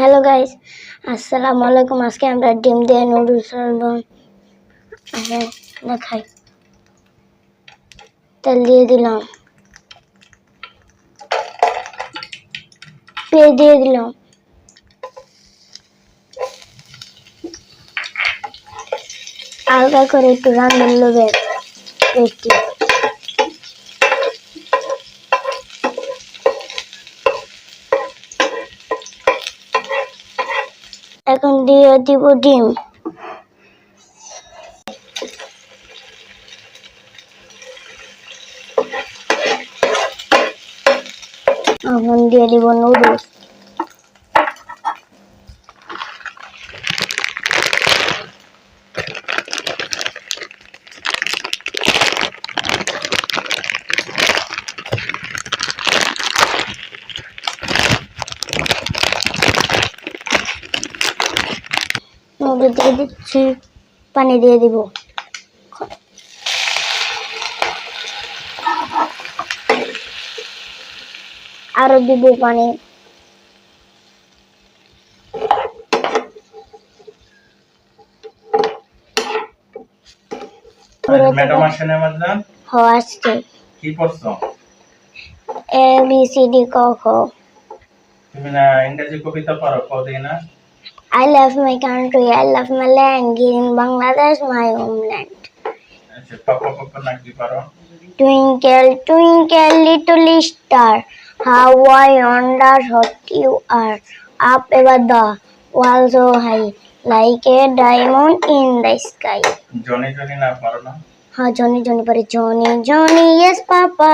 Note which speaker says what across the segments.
Speaker 1: Hello guys, আসসালামু আলাইকুম। আজকে আমরা ডিম দিয়ে নুডলস আচ্ছা দেখাই তেল দিয়ে দিলাম। পেঁয়াজ দিয়ে দিলাম। হালকা করে একটু রান্না নেবে পেস্টি এখন দিয়ে দিব ডিম। এখন দিয়ে দিব নুডলস। দিয়ে দিচ্ছি পানি দিয়ে দিব। আরও দিব পানি।
Speaker 2: ম্যাডাম আসেন আমার নাম
Speaker 1: হ আসছে।
Speaker 2: কি পড়ছো
Speaker 1: এ বি সি ডি ক খ।
Speaker 2: তুমি না ইংরেজি কবিতা পারো কদিন না?
Speaker 1: I love my country, I love my land, in Bangladesh, my homeland.
Speaker 2: আচ্ছা
Speaker 1: Twinkle, twinkle, little star, how I wonder what you are. Up above the world so high, like a diamond in the sky. Johnny, Johnny, but Johnny, Johnny, yes, Papa.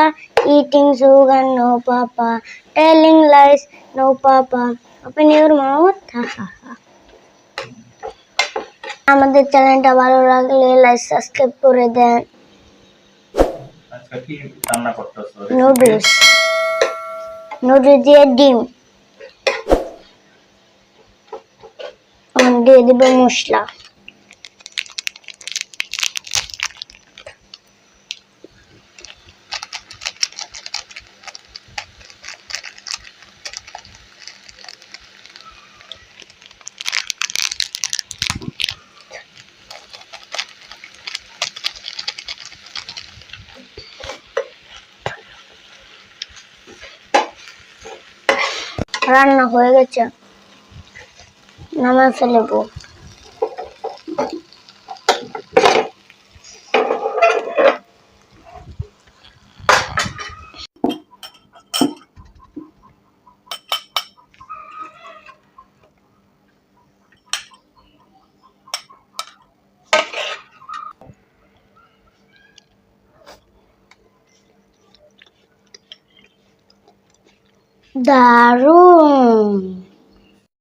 Speaker 1: Eating sugar, no, Papa. Telling lies, no, Papa. Open your mouth, ha, ha, ha. আমাদের চ্যানেলটা ভালো লাগলে like subscribe করে দেন।
Speaker 2: আজকে কি রান্না করতেছো?
Speaker 1: Noodles noodles দিয়ে ডিম। দিয়ে দিব মশলা। রান্না হয়ে গেছে। নামাজ ফেলব даром.